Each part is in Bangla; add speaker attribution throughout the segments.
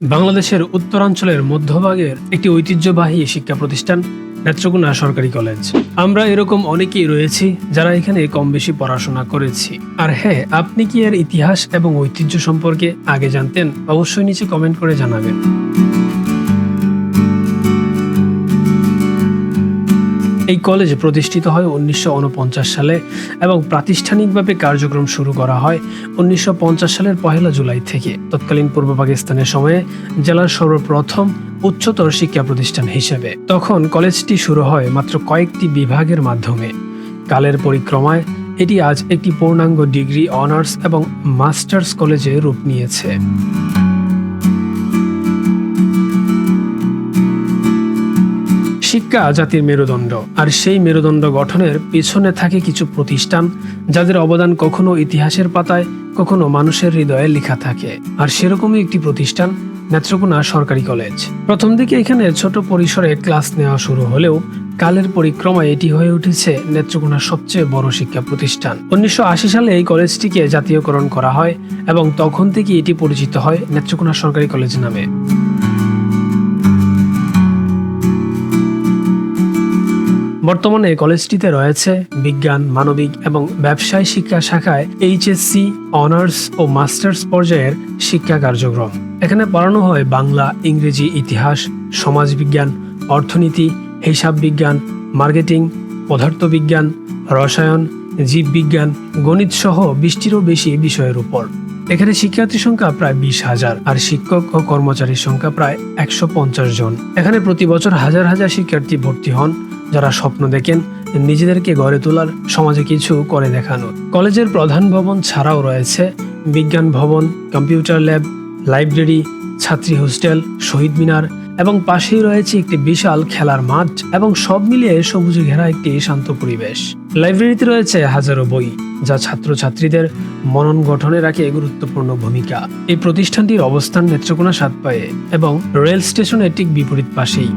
Speaker 1: বাংলাদেশের উত্তরাঞ্চলের মধ্যভাগের একটি ঐতিহ্যবাহী শিক্ষা প্রতিষ্ঠান নেত্রকোনা সরকারি কলেজ। আমরা এরকম অনেকেই রয়েছি যারা এখানে কম বেশি পড়াশোনা করেছি। আর হ্যাঁ আপনি কি এর ইতিহাস এবং ঐতিহ্য সম্পর্কে আগে জানতেন? অবশ্যই নিচে কমেন্ট করে জানাবেন। এই কলেজ প্রতিষ্ঠিত হয় উনিশশো ঊনপঞ্চাশ সালে এবং প্রাতিষ্ঠানিকভাবে কার্যক্রম শুরু করা হয় উনিশশো পঞ্চাশ সালের পহেলা জুলাই থেকে। তৎকালীন পূর্ব পাকিস্তানের সময়ে জেলার সর্বপ্রথম উচ্চতর শিক্ষা প্রতিষ্ঠান হিসেবে। তখন কলেজটি শুরু হয় মাত্র কয়েকটি বিভাগের মাধ্যমে। কালের পরিক্রমায় এটি আজ একটি পূর্ণাঙ্গ ডিগ্রি, অনার্স এবং মাস্টার্স কলেজে রূপ নিয়েছে। শিক্ষা জাতির মেরুদণ্ড। আর সেই মেরুদণ্ড গঠনের পিছনে থাকে কিছু প্রতিষ্ঠান, যাদের অবদান কখনো ইতিহাসের পাতায়, কখনো মানুষের হৃদয়ে লেখা থাকে। আর সেরকমই একটি প্রতিষ্ঠান, নেত্রকোনা সরকারি কলেজ। প্রথম দিকে এখানে ছোট পরিসরে ক্লাস নেওয়া শুরু হলেও, কালের পরিক্রমায় এটি হয়ে উঠেছে নেত্রকোনার সবচেয়ে বড় শিক্ষা প্রতিষ্ঠান। উনিশশো আশি সালে এই কলেজটিকে জাতীয়করণ করা হয় এবং তখন থেকে এটি পরিচিত হয় নেত্রকোনা সরকারি কলেজ নামে। বর্তমানে কলেজটিতে রয়েছে বিজ্ঞান, মানবিক এবং ব্যবসায় শিক্ষা শাখায় এইচএসসি, অনার্স ও মাস্টার্স পর্যায়ের শিক্ষা কার্যক্রম। এখানে পড়ানো হয় বাংলা, ইংরেজি, ইতিহাস, সমাজবিজ্ঞান, অর্থনীতি, হিসাব বিজ্ঞান, মার্কেটিং, পদার্থবিজ্ঞান, রসায়ন, জীববিজ্ঞান গণিত সহ বিশটিরও বেশি বিষয়ের উপর। এখানে শিক্ষার্থীর সংখ্যা প্রায় বিশ হাজার আর শিক্ষক ও কর্মচারীর সংখ্যা প্রায় একশো পঞ্চাশ জন। এখানে প্রতি বছর হাজার হাজার শিক্ষার্থী ভর্তি হন যারা স্বপ্ন দেখেন, নিজেদেরকে গড়ে তোলার সমাজে কিছু করে দেখানোর। কলেজের প্রধান ভবন ছাড়াও রয়েছে বিজ্ঞান ভবন, কম্পিউটার ল্যাব, লাইব্রেরি, ছাত্রী হোস্টেল, শহীদ মিনার এবং পাশেই রয়েছে একটি বিশাল খেলার মাঠ এবং সব মিলিয়ে সবুজে ঘেরা একটি শান্ত পরিবেশ। লাইব্রেরিতে রয়েছে হাজারো বই, যা ছাত্রছাত্রীদের মনন গঠনে রাখে গুরুত্বপূর্ণ ভূমিকা। এই প্রতিষ্ঠানটির অবস্থান নেত্রকোনা সাতপায়ে এবং রেল স্টেশনের ঠিক বিপরীত পাশেই।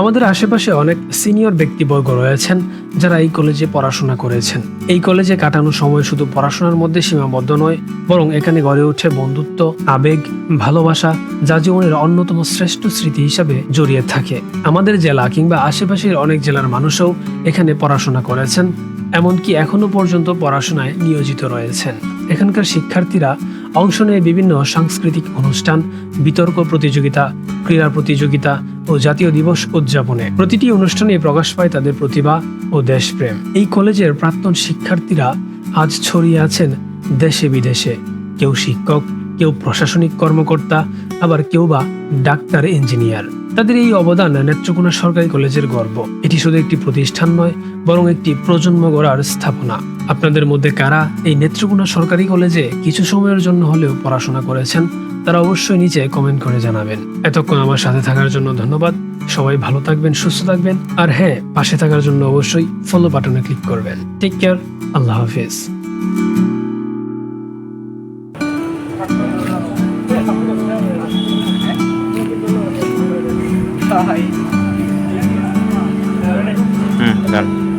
Speaker 1: আমাদের আশেপাশে অনেক সিনিয়র ব্যক্তিবর্গ রয়েছেন যারা এই কলেজে পড়াশোনা করেছেন। এই কলেজে কাটানো সময় শুধু পড়াশোনার মধ্যে সীমাবদ্ধ নয়, বরং এখানে গড়ে ওঠে বন্ধুত্ব, আবেগ, ভালোবাসা, যা জীবনের অন্যতম শ্রেষ্ঠ স্মৃতি হিসাবে জড়িয়ে থাকে। আমাদের জেলা কিংবা আশেপাশের অনেক জেলার মানুষও এখানে পড়াশোনা করেছেন, এমনকি এখনও পর্যন্ত পড়াশোনায় নিয়োজিত রয়েছেন। এখানকার শিক্ষার্থীরা অংশ নেয় বিভিন্ন সাংস্কৃতিক অনুষ্ঠান, বিতর্ক প্রতিযোগিতা, ক্রীড়া প্রতিযোগিতা ও জাতীয় দিবস উদযাপনে। প্রতিটি অনুষ্ঠানে প্রকাশ পায় তাদের প্রতিভা ও দেশপ্রেম। এই কলেজের প্রাক্তন শিক্ষার্থীরা আজ ছড়িয়ে আছেন দেশে বিদেশে। কেউ শিক্ষক, কেউ প্রশাসনিক কর্মকর্তা, আবার কেউ বা ডাক্তার, ইঞ্জিনিয়ার। তাদের এই অবদান নেত্রকোনা সরকারি কলেজের গর্ব। এটি শুধু একটি প্রতিষ্ঠান নয়, বরং একটি প্রজন্ম গড়ার স্থাপনা। আপনাদের মধ্যে কারা এই নেত্রকোনা সরকারি কলেজে কিছু সময়ের জন্য হলেও পড়াশোনা করেছেন, তারা অবশ্যই নিচে কমেন্ট করে জানাবেন। এতক্ষণ আমার সাথে থাকার জন্য ধন্যবাদ। সবাই ভালো থাকবেন, সুস্থ থাকবেন। আর হ্যাঁ পাশে থাকার জন্য অবশ্যই ফলো বাটনে ক্লিক করবেন। টেক কেয়ার আল্লাহ হাফিজ।
Speaker 2: হুম